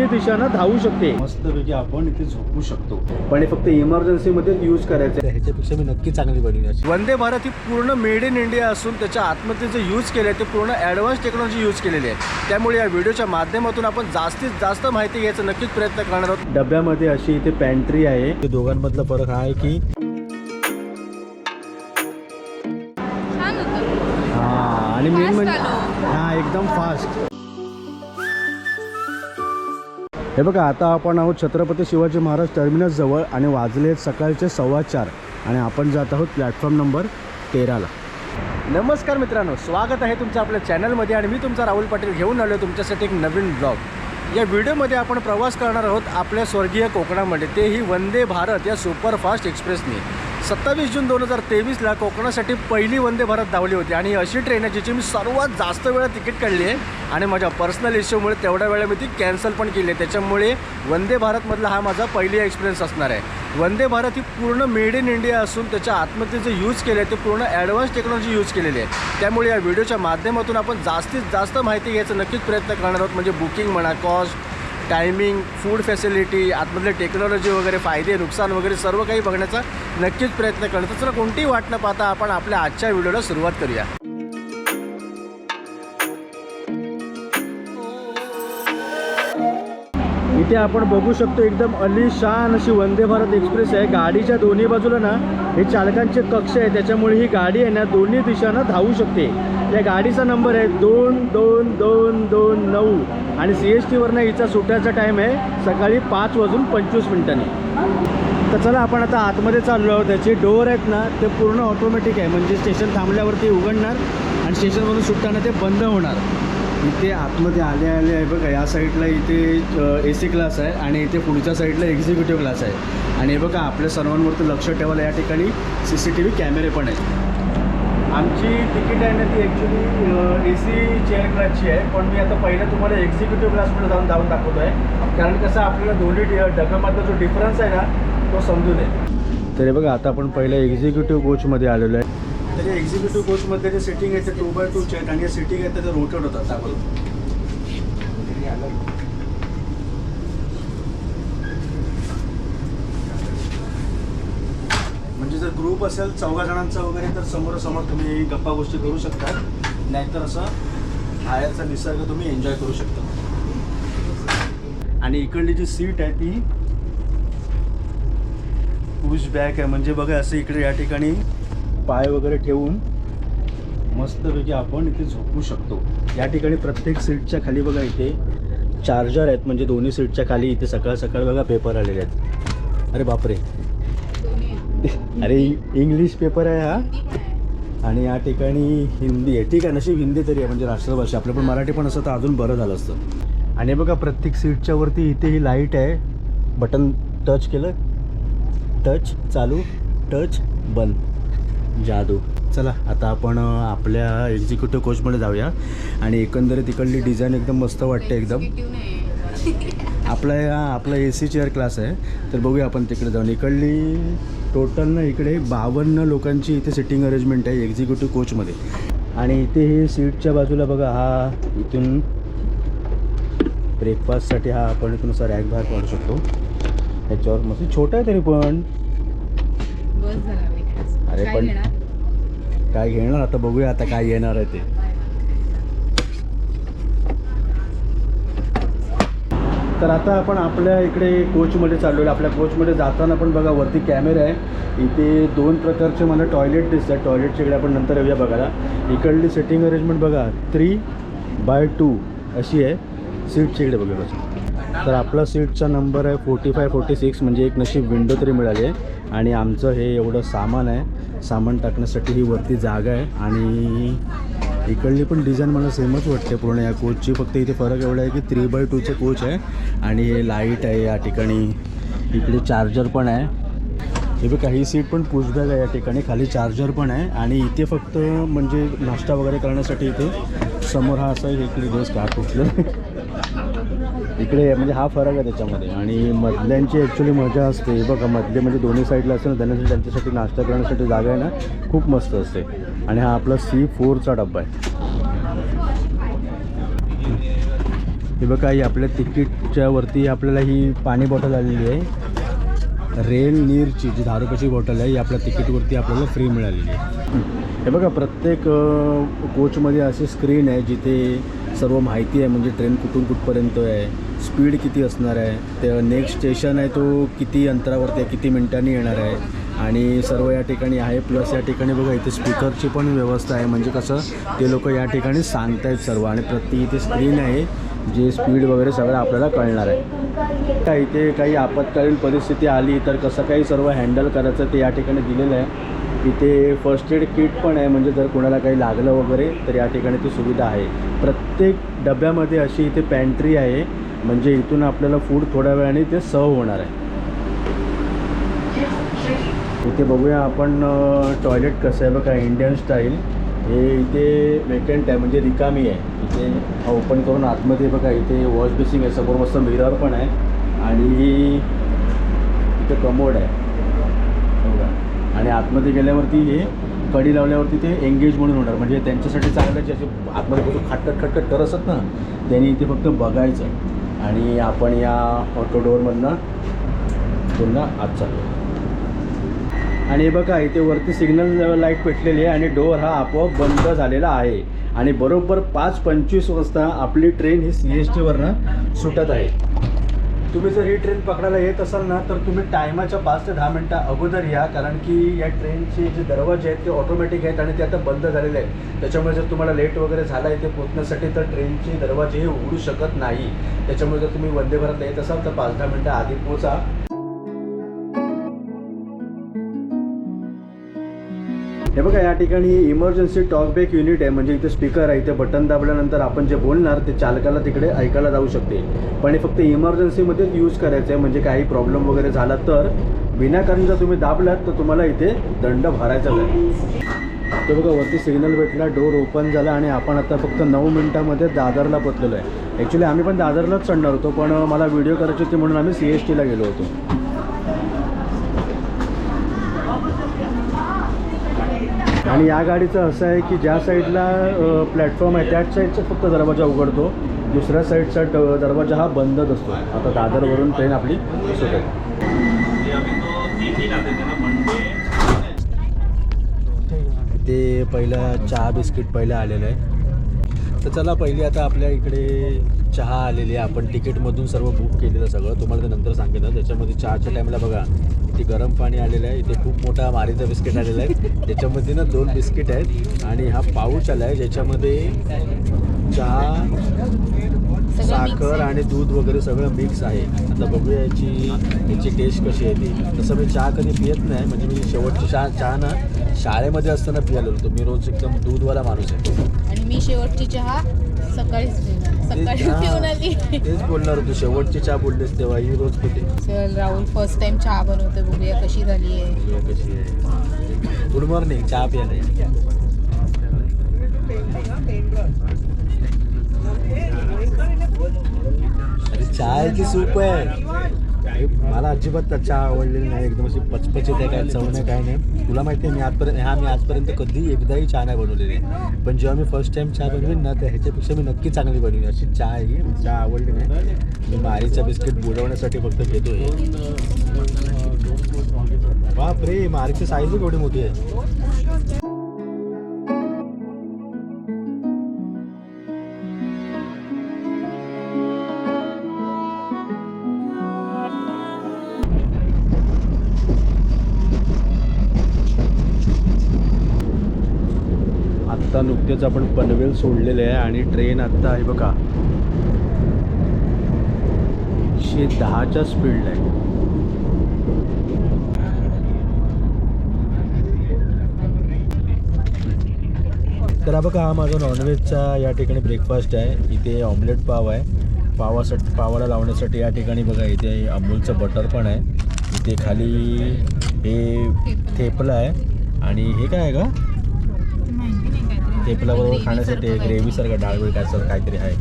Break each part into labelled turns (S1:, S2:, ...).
S1: दोन्ही दिशांना धावू शकते. मस्तपैकी आपण इथे झोपू शकतो. पण हे फक्त इमर्जन्सी मध्ये यूज करायचं. आहे
S2: ह्याच्यापेक्षा मी नक्की चांगली बनवली अशी.
S1: वंदे भारत ही पूर्ण मेड इन इंडिया असून त्याच्या आतमध्ये जे यूज केले आहे ते पूर्ण ॲडव्हान्स टेक्नॉलॉजी यूज केलेली आहे. त्यामुळे या व्हिडिओच्या माध्यमातून आपण जास्तीत जास्त माहिती घ्यायचा नक्कीच प्रयत्न करणार आहोत. डब्यामध्ये अशी इथे पॅन्ट्री आहे.
S2: ते दोघांमधला फरक हा आहे की
S1: हा आणि मेन म्हणजे. हा एकदम फास्ट हे बघा आता आपण आहोत छत्रपती शिवाजी महाराज टर्मिनस जवळ आणि वाजले सकाळचे सव्वा चार. आणि आपण जात आहोत प्लॅटफॉर्म नंबर तेराला नमस्कार मित्रांनो स्वागत आहे तुमचं आपल्या चॅनलमध्ये आणि मी तुमचा राहुल पाटील घेऊन आलो तुमच्यासाठी एक नवीन ब्लॉग या व्हिडिओमध्ये आपण प्रवास करणार आहोत आपल्या स्वर्गीय कोकणामध्ये. तेही वंदे भारत या सुपरफास्ट एक्सप्रेसने सत्तावीस जून दोन हजार तेवीसला कोकणासाठी पहिली वंदे भारत धावली होती. आणि अशी ट्रेन आहे जिची मी सर्वात जास्त वेळा तिकीट काढली आहे. आणि माझ्या पर्सनल इश्यूमुळे तेवढ्या वेळा मी ती कॅन्सल पण केली आहे. त्याच्यामुळे वंदे भारतमधला हा माझा पहिली एक्सपिरियन्स असणार आहे. वंदे भारत ही पूर्ण मेड इन इंडिया असून त्याच्या आतमध्ये जे यूज केले आहे ते पूर्ण ॲडव्हान्स टेक्नॉलॉजी यूज केलेली आहे. त्यामुळे या व्हिडिओच्या माध्यमातून आपण जास्तीत जास्त माहिती घ्यायचा नक्कीच प्रयत्न करणार आहोत. म्हणजे बुकिंग म्हणा कॉस्ट टायमिंग फूड फॅसिलिटी आतमधले टेक्नॉलॉजी वगैरे फायदे नुकसान वगैरे सर्व काही बघण्याचा नक्कीच प्रयत्न करतो. तर कोणतीही वाट न पाहता आपण आपल्या आजच्या व्हिडिओला सुरुवात करूया. इथे आपण बघू शकतो एकदम अलिशान अशी वंदे भारत एक्सप्रेस आहे. गाडीच्या दोन्ही बाजूला ना हे चालकांचे कक्ष आहे. त्याच्यामुळे ही गाडी आहे ना दोन्ही दिशांना धावू शकते. या गाडीचा नंबर आहे दोन दोन दोन दोन नऊ. आणि सी एस टीवरनं हिचा सुटायचा टाईम आहे. सकाळी पाच वाजून पंचवीस मिनिटांनी. तर चला आपण आता आतमध्ये चाललो आहोत. त्याचे डोअर आहेत ना ते पूर्ण ऑटोमॅटिक आहे. म्हणजे स्टेशन थांबल्यावरती उघडणार आणि स्टेशनमधून सुटताना ते बंद होणार. इथे आतमध्ये आले आले आहे बघा. या साईडला इथे ए सी क्लास आहे आणि इथे पुढच्या साईडला एक्झिक्युटिव्ह क्लास आहे. आणि हे बघा आपल्या सर्वांवरती लक्ष ठेवायला या ठिकाणी सी सी टी व्ही कॅमेरे पण आहेत आमची तिकीट आहे ना ती ॲक्च्युली ए सी चेअर क्लासची आहे. पण मी आता पहिलं तुम्हाला एक्झिक्युटिव्ह क्लासमध्ये जाऊन जाऊन दाखवतो आहे कारण कसं आपल्याला दोन्ही डब्यामधला जो डिफरन्स आहे ना तो समजून येईल तर बघा आता आपण पहिलं एक्झिक्युटिव्ह कोचमध्ये आलेलो आहे. तर या एक्झिक्युटिव्ह कोचमध्ये जे सिटिंग आहे ते टू बाय टूचे आहेत आणि सिटिंग आहेत ते रोटेट होतात. दाखवतो म्हणजे जर ग्रुप असेल चौघा जणांचा वगैरे तर समोरासमोर तुम्ही गप्पा गोष्टी करू शकता नाहीतर असं बाहेरचा निसर्ग तुम्ही एन्जॉय करू शकता. आणि इकडली जी सीट आहे ती पुश बॅक आहे. म्हणजे बघा असं इकडे या ठिकाणी पाय वगैरे ठेवून मस्तपैकी आपण इथे झोपू शकतो. या ठिकाणी प्रत्येक सीटच्या खाली बघा इथे चार्जर आहेत. म्हणजे दोन्ही सीटच्या खाली इथे सकाळ सकाळ बघा पेपर आलेले आहेत. अरे बापरे. अरे इंग्लिश पेपर आहे हा. आणि या ठिकाणी हिंदी आहे. ठीक आहे नशीब हिंदी तरी आहे म्हणजे राष्ट्रभाषा. आपलं पण मराठी पण असं तर अजून बरं झालं असतं. आणि बघा प्रत्येक सीटच्या वरती इथे ही लाइट आहे. बटन टच केलं. टच चालू. टच बंद. जादू. चला आता आपण आपल्या एक्झिक्युटिव्ह कोचमध्ये जाऊया. आणि एकंदरीत इकडली डिझाईन एकदम मस्त वाटते एकदम. आपला हा आपला ए सी चेअर क्लास आहे. तर बघूया आपण तिकडे जाऊन. इकडली टोटल ना इकडे बावन्न लोकांची इथे सिटिंग अरेंजमेंट आहे एक्झिक्युटिव्ह कोचमध्ये आणि इथे हे सीटच्या बाजूला बघा हा इथून ब्रेकफास्टसाठी हा आपण इथून असा रॅक बाहेर काढू शकतो. ह्याच्यावर मस्त छोटा आहे तरी पण. अरे पण-? काय घेणार? आता बघूया आता काय येणार आहे ते. तर आता आपण आपल्या इकडे कोचमध्ये चाललो आहे आपल्या कोचमध्ये जाताना पण बघा वरती कॅमेरा आहे. इथे दोन प्रकारचे मला टॉयलेट दिसत आहेत टॉयलेटच्या इकडे आपण नंतर येऊया बघायला. इकडली सिटिंग अरेंजमेंट बघा. थ्री बाय टू अशी आहे. सीटच्या इकडे बघा कसं तर आपला सीटचा नंबर आहे फोर्टी फाय फोर्टी सिक्स म्हणजे एक नशीब विंडो तरी मिळाली आहे. आणि आमचं हे एवढं सामान आहे. सामान टाकण्यासाठी ही वरती जागा आहे. आणि इकडली पण डिझाईन मला सेमच वाटते पूर्ण या कोचची फक्त इथे फरक एवढा आहे की थ्री बाय टूचं कोच आहे आणि हे लाइट आहे या ठिकाणी. इकडे चार्जर पण आहे. हे बी काही सीट पण पुशबॅग आहे या ठिकाणी. खाली चार्जर पण आहे आणि इथे फक्त म्हणजे नाश्ता वगैरे करण्यासाठी इथे समोर हा असा इकडे दिवस का कुठलं? इकडे म्हणजे हा फरक आहे त्याच्यामध्ये. आणि मधल्यांची ॲक्च्युली मजा असते. हे बघा मधले म्हणजे दोन्ही साईडला असते ना त्यांना त्यांच्यासाठी नाश्ता करण्यासाठी जागा आहे ना खूप मस्त असते. आणि हा आपला सी फोरचा डब्बा आहे. हे बघा ही आपल्या तिकीटच्या वरती आपल्याला ही पाणी बॉटल आलेली आहे. रेल नीरची जी दहा रुपयाची बॉटल आहे ही आपल्या तिकीटवरती आपल्याला फ्री मिळालेली आहे. हे बघा प्रत्येक कोचमध्ये अशी स्क्रीन आहे जिथे सर्व माहिती आहे. म्हणजे ट्रेन कुठून कुठपर्यंत आहे? स्पीड किती असणार आहे? ते नेक्स्ट स्टेशन आहे तो किती अंतरावरती आहे? किती मिनिटांनी येणार आहे? आणि सर्व या ठिकाणी आहे. प्लस या ठिकाणी बघा इथे स्पीकरची पण व्यवस्था आहे. म्हणजे कसं ते लोक या ठिकाणी सांगतायत सर्व. आणि प्रति इथे स्क्रीन आहे जे स्पीड वगैरे सगळं आपल्याला कळणार आहे. का इथे काही आपत्कालीन परिस्थिती आली तर कसं काही सर्व हँडल करायचं ते या ठिकाणी दिलेलं आहे. इथे फर्स्ट एड किट पण आहे. म्हणजे जर कोणाला काही लागलं वगैरे तर या ठिकाणी ती सुविधा आहे. प्रत्येक डब्यामध्ये अशी इथे पॅन्ट्री आहे. म्हणजे इथून आपल्याला फूड थोड्या वेळाने ते सर्व होणार आहे. इथे बघूया आपण टॉयलेट कसं आहे बघा इंडियन स्टाईल हे इथे वेकंट आहे. म्हणजे रिकामी आहे. इथे ओपन करून आतमध्ये बघा इथे वॉश बेसिंग आहे. समोर मस्त मिरर पण आहे. आणि इथे कमोड आहे. आणि आतमध्ये गेल्यावरती हे कडी लावल्यावरती ते एंगेज म्हणून होणार. म्हणजे त्यांच्यासाठी चांगलं जे असे आतमध्ये कसं खटखट खटखट करत असत ना त्यांनी ते फक्त बघायचं आणि आपण या ऑटो डोअरमधनं पुन्हा आत चाललो. आणि हे बघा इथे वरती सिग्नल लाइट पेटलेली आहे आणि डोअर हा आपोआप बंद झालेला आहे. आणि बरोबर पाच पंचवीस वाजता आपली ट्रेन ही सी एस टीवरनं सुटत आहे. तुम्ही जर ही ट्रेन पकडायला येत असाल ना तर तुम्ही टायमाच्या पाच ते दहा मिनटं अगोदर या कारण की या ट्रेनचे जे दरवाजे आहेत ते ऑटोमॅटिक आहेत आणि ते आता बंद झालेले आहेत. त्याच्यामुळे जर तुम्हाला लेट वगैरे झाला इथे पोहोचण्यासाठी तर ट्रेनचे दरवाजे हे उघडू शकत नाही. त्याच्यामुळे जर तुम्ही वंदे भारतला येत असाल तर पाच दहा मिनटं आधी पोचा हे बघा या ठिकाणी इमर्जन्सी टॉकबॅक युनिट आहे. म्हणजे इथे स्पीकर आहे इथे बटन दाबल्यानंतर आपण जे बोलणार ते चालकाला तिकडे ऐकायला जाऊ शकते. पण हे फक्त इमर्जन्सीमध्येच यूज करायचं आहे म्हणजे काही प्रॉब्लेम वगैरे झाला तर विनाकारण जर तुम्ही दाबलात तर तुम्हाला इथे दंड भरायचा आहे ते बघा वरती सिग्नल भेटला डोर ओपन झाला आणि आपण आता फक्त नऊ मिनिटामध्ये दादरला पोचलेलो आहे. ॲक्च्युली आम्ही पण दादरलाच चढणार होतो पण मला व्हिडिओ करायची होती म्हणून आम्ही सी एस टीला गेलो होतो. आणि या गाडीचं असं आहे की ज्या साईडला प्लॅटफॉर्म आहे त्याच साईडचा फक्त दरवाजा उघडतो. दुसऱ्या साईडचा दरवाजा हा बंदच असतो. आता दादरवरून ट्रेन आपली सुटेल. ते पहिलं चहा बिस्किट पहिलं आलेलं आहे. तर चला पहिली आता आपल्या इकडे चहा आलेली आहे. आपण तिकीटमधून सर्व बुक केलेलं सगळं. तुम्हाला ते नंतर सांगेन. त्याच्यामध्ये चहाच्या टाईमला बघा इथे गरम पाणी आलेलं आहे. इथे खूप मोठा मारीचा बिस्किट आलेला आहे. त्याच्यामध्ये ना दोन बिस्किट आहेत. आणि हा पाऊच आला आहे ज्याच्यामध्ये चहा साखर आणि दूध वगैरे सगळं मिक्स आहे. आता बघूया याची याची टेस्ट कशी आहे ती. तसं मी चहा कधी पियत नाही म्हणजे मी शेवटची चहा चहा ना शाळेमध्ये असताना पियालो होतो. मी रोज एकदम दूधवाला माणूस आहे
S3: आणि मी शेवटची चहा सकाळीच सकाळी पिऊन आली.
S1: तेच बोलणार होतो. शेवटची चहा बोललीस तेव्हा ही रोज
S3: चल राहुल फर्स्ट टाइम चहा बनवते बघूया कशी झाली आहे.
S1: बघूया कशी आहे. Good morning. चहा प्यायला चायची आहे सूप आहे. मला अजिबात चहा आवडलेली नाही. एकदम अशी पचपचित आहे काय चव नाही काय नाही. तुला माहिती आहे मी आजपर्यंत हा मी आजपर्यंत कधी एकदाही चहा नाही बनवलेली आहे. पण जेव्हा मी फर्स्ट टाइम चहा बनवली ना तर ह्याच्यापेक्षा मी नक्की चांगली बनवीन. अशी चहा आहे चहा आवडली नाही. मी मारीचा बिस्किट बुडवण्यासाठी फक्त घेतो बापरे मारीची साईज एवढी मोठी आहे. आत्ता नुकतेच आपण पनवेल सोडलेले आहे आणि ट्रेन आत्ता आहे बघा. एकशे दहाच्या स्पीडला आहे. तर बघा हा माझा नॉनव्हेजचा या ठिकाणी ब्रेकफास्ट आहे. इथे ऑमलेट पाव आहे. पावासाठी पावाला लावण्यासाठी या ठिकाणी बघा इथे अमूलचं बटर पण आहे. इथे खाली हे थेपला आहे. आणि हे काय आहे का थेपल्याबरोबर खाण्यासाठी ग्रेव्हीसारखं डाळबीळ काय सर काहीतरी आहे.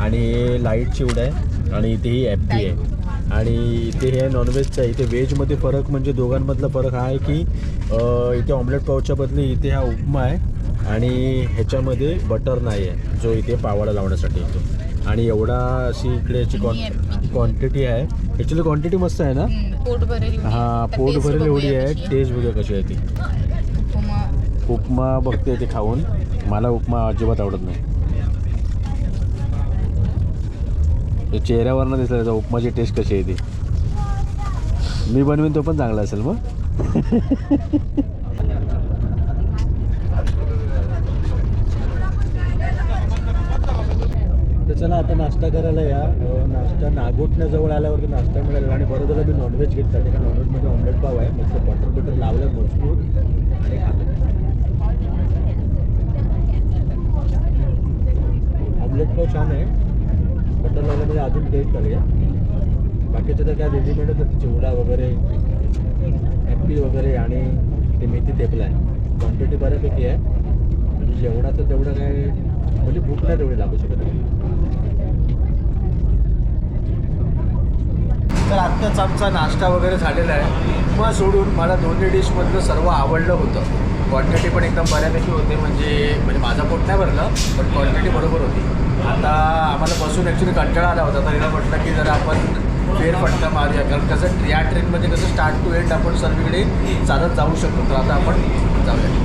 S1: आणि हे लाइट चिवड आहे आणि इथे ही एफटी आहे. आणि इथे हे नॉनव्हेजचं आहे. इथे व्हेजमध्ये फरक म्हणजे दोघांमधला फरक हा आहे की इथे ऑमलेट पावच्या बदली इथे हा उपमा आहे आणि ह्याच्यामध्ये बटर नाही आहे जो इथे पावाला लावण्यासाठी येतो. आणि एवढा अशी इकडे याची
S3: आणि
S1: क्वांटिटी आहे. ॲक्च्युली क्वांटिटी मस्त आहे ना. हा पोट भरेल एवढी आहे. टेस्ट बघूया कशी आहे ती.
S3: उपमा.
S1: उपमा बघते ते खाऊन. मला उपमा अजिबात आवडत नाही. चेहऱ्यावरनं दिसलं त्याचा उपमाची टेस्ट कशी आहे ती. मी बनवीन तो पण चांगला असेल मग. चला आता नाश्ता करायला या. नाश्ता नागोटण्याजवळ आल्यावरती नाश्ता मिळेल आणि बरोबर बी नॉनव्हेज घेतला नॉनव्हेजमध्ये ऑमलेट पाव आहे मस्त बटर बिटर लावलं मजबूत आणि खाल्लं ऑमलेट पाव छान आहे बटर लावल्यामध्ये अजून टेस्ट आली आहे बाकीचे तर काय रेडीमेडच आहे चिवडा वगैरे ॲपी वगैरे आणि ते मेथी थेपला आहे. क्वांटिटी बऱ्यापैकी आहे. म्हणजे जेवणाचं तेवढं काय म्हणजे भूक नाही तेवढी लागू शकत. तर आत्ताच आमचा नाश्ता वगैरे झालेला आहे. मग सोडून मला दोन्ही डिशमधलं सर्व आवडलं होतं. क्वांटिटी पण एकदम बऱ्यापैकी होते. म्हणजे म्हणजे माझा पोट नाही भरलं पण क्वांटिटी बरोबर होती. आता आम्हाला बसून ॲक्च्युली कंटाळा आला होता. तर हिला म्हटलं की जरा आपण फेरफटका मारूया कारण कसं या ट्रेनमध्ये कसं स्टार्ट टू एंड आपण सर्वीकडे चालत जाऊ शकतो. तर आता आपण जाऊया.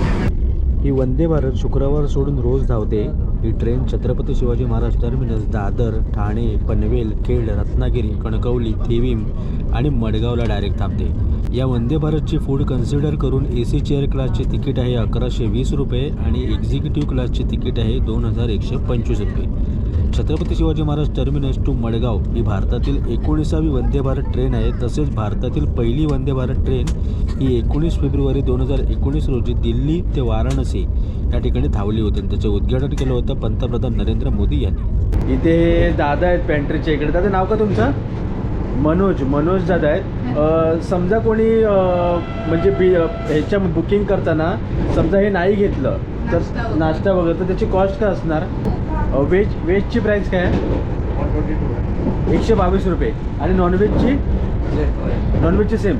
S1: ही वंदे भारत शुक्रवार सोडून रोज धावते. ही ट्रेन छत्रपती शिवाजी महाराज टर्मिनस दादर ठाणे पनवेल खेड रत्नागिरी कणकवली थेवीम आणि मडगावला डायरेक्ट थांबते. या वंदे भारतची फूड कन्सिडर करून ए सी चेअर क्लासचे तिकीट आहे अकराशे वीस रुपये आणि एक्झिक्युटिव्ह क्लासचे तिकीट आहे दोन हजार एकशे पंचवीस रुपये. छत्रपती शिवाजी महाराज टर्मिनस टू मडगाव ही भारतातील एकोणीसावी वंदे भारत ट्रेन आहे. तसेच भारतातील पहिली वंदे भारत ट्रेन ही एकोणीस फेब्रुवारी दोन हजार एकोणीस रोजी दिल्ली ते वाराणसी या ठिकाणी धावली होती. त्याचं उद्घाटन केलं होतं पंतप्रधान नरेंद्र मोदी यांनी. इथे दादा आहेत पॅन्ट्रीच्या इकडे दादा नाव का तुमचं? मनोज मनोज दादा आहेत. समजा कोणी म्हणजे बी ह्याच्या बुकिंग करताना समजा हे नाही घेतलं तर
S3: नाश्ता वगैरे.
S1: तर त्याची कॉस्ट काय असणार? व्हेज व्हेजची प्राईस काय? आहे एकशे बावीस रुपये. आणि नॉनव्हेजची नॉनव्हेजची सेम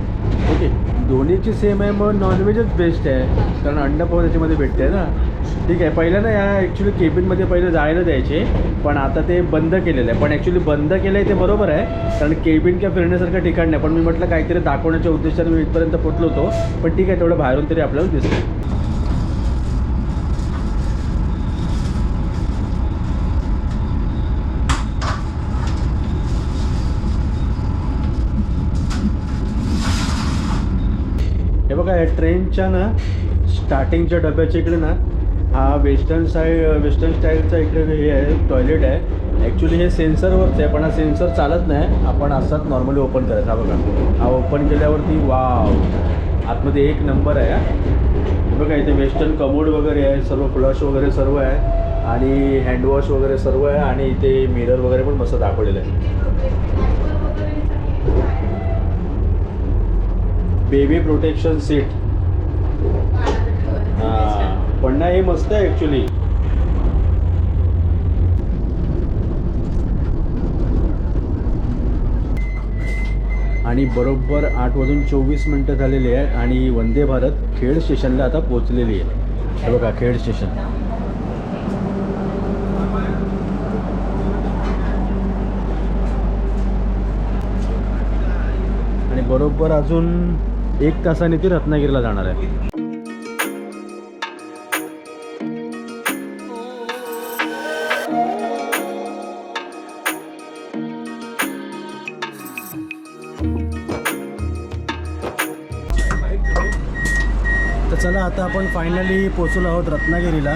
S1: ओके दोन्हीची सेम आहे मग नॉनव्हेजच बेस्ट आहे. कारण अंडा त्याच्यामध्ये भेटते ना. ठीक आहे पहिलं ना या ॲक्च्युली केबिनमध्ये पहिले जायला द्यायचे पण आता ते बंद केलेलं आहे. पण ॲक्च्युली बंद केलं आहे ते बरोबर आहे कारण केबिन किंवा फिरण्यासारखं ठिकाण नाही. पण मी म्हटलं काहीतरी दाखवण्याच्या उद्देशाने मी इथपर्यंत पोचलो होतो पण ठीक आहे तेवढं बाहेरून तरी आपल्याला दिसतं हे बघा या ट्रेनच्या ना स्टार्टिंगच्या डब्याच्या इकडे ना हा वेस्टर्न साईड वेस्टर्न स्टाईलचा इकडे हे आहे टॉयलेट आहे. ॲक्च्युली हे सेन्सरवरच आहे पण हा सेन्सर चालत नाही. आपण असाच नॉर्मली ओपन करायचा. हा बघा. हा ओपन केल्यावरती वाव आतमध्ये एक नंबर आहे बघा इथे वेस्टर्न कमोड वगैरे आहे सर्व फ्लश वगैरे सर्व आहे. आणि हँडवॉश वगैरे सर्व आहे आणि इथे मिरर वगैरे पण मस्त दाखवलेलं आहे. बेबी प्रोटेक्शन सीट पन्ना हे मस्त आहे ॲक्च्युली आणि बरोबर आठ वाजून चोवीस मिनटं झालेली आहे आणि वंदे भारत खेड स्टेशनला आता पोचलेली आहे. हे बघा खेड स्टेशन. आणि बरोबर अजून एक तासाने ती रत्नागिरीला जाणार आहे. तर चला आता आपण फायनली पोचलो आहोत रत्नागिरीला.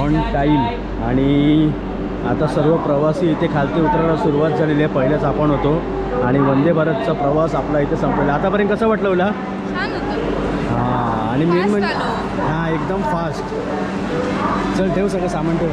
S1: ऑन टाईम आणि आता सर्व प्रवासी इथे खालती उतरायला सुरुवात झालेली आहे. पहिलेच आपण होतो. आणि वंदे भारतचा प्रवास आपला इथे संपलेला. आतापर्यंत कसं वाटलं तुला? हां आणि मेन म्हणजे. हां एकदम फास्ट चल ठेव सगळं सामान ठेव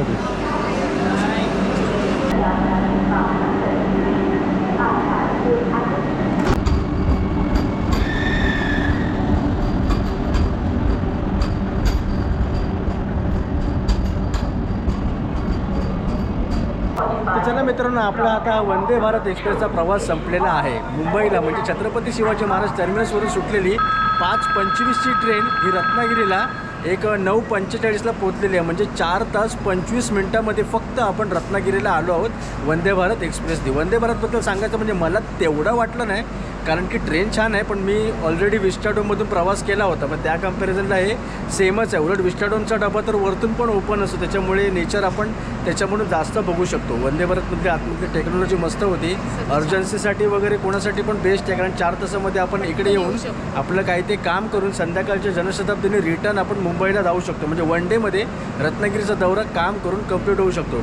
S1: तू चला मित्रांनो आपला आता वंदे भारत एक्सप्रेसचा प्रवास संपलेला आहे. मुंबईला म्हणजे छत्रपती शिवाजी महाराज टर्मिनसवरून सुटलेली पाच पंचवीसची ट्रेन ही रत्नागिरीला एक नऊ पंचेचाळीसला पोचलेली आहे. म्हणजे चार तास पंचवीस मिनटामध्ये फक्त आपण रत्नागिरीला आलो आहोत. वंदे भारत एक्सप्रेसनी वंदे भारतबद्दल सांगायचं म्हणजे मला तेवढं वाटलं नाही कारण की ट्रेन छान आहे पण मी ऑलरेडी विस्टाडोममधून प्रवास केला होता. पण त्या कम्पॅरिझनला हे सेमच आहे. उलट विस्टाडोमचा डबा तर वरतून पण ओपन असतो. त्याच्यामुळे नेचर आपण त्याच्यामधून जास्त बघू शकतो. वंदे भारतमधली आतमधली टेक्नॉलॉजी मस्त होती. अर्जन्सीसाठी वगैरे कोणासाठी पण बेस्ट आहे कारण चार तासामध्ये आपण इकडे येऊन आपलं काही ते काम करून संध्याकाळच्या जनशताब्दीने रिटर्न आपण मुंबईला जाऊ शकतो. म्हणजे वन डेमध्ये रत्नागिरीचा दौरा काम करून कंप्लीट होऊ शकतो.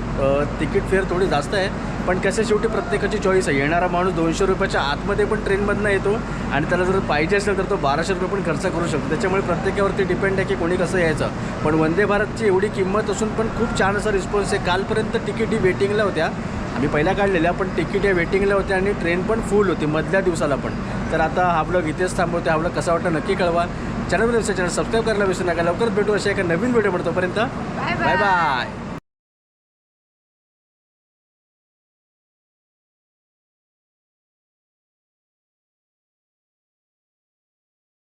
S1: तिकीट फेअर थोडी जास्त आहे पण कसं शेवटी प्रत्येकाची चॉईस आहे. येणारा माणूस दोनशे रुपयाच्या आतमध्ये पण ट्रेनमधनं येतो आणि त्याला जर पाहिजे असेल तर तो बाराशे रुपये पण खर्च करू शकतो. त्याच्यामुळे प्रत्येकावरती डिपेंड आहे की कोणी कसं यायचं. पण वंदे भारतची एवढी किंमत असून पण खूप छान असा रिस्पॉन्स आहे. कालपर्यंत तिकीट ही वेटिंगला होत्या. आम्ही पहिल्या काढलेल्या पण तिकीट या वेटिंगला होत्या आणि ट्रेन पण फुल होती मधल्या दिवसाला पण. तर आता हा ब्लॉग इथेच थांबवते हा ब्लॉग कसा वाटतं नक्की कळवा. चॅनलमध्ये चॅनल सबस्क्राईब करायला विसरू नका. लवकरच भेटू अशा एका नवीन व्हिडिओ तोपर्यंत. Bye bye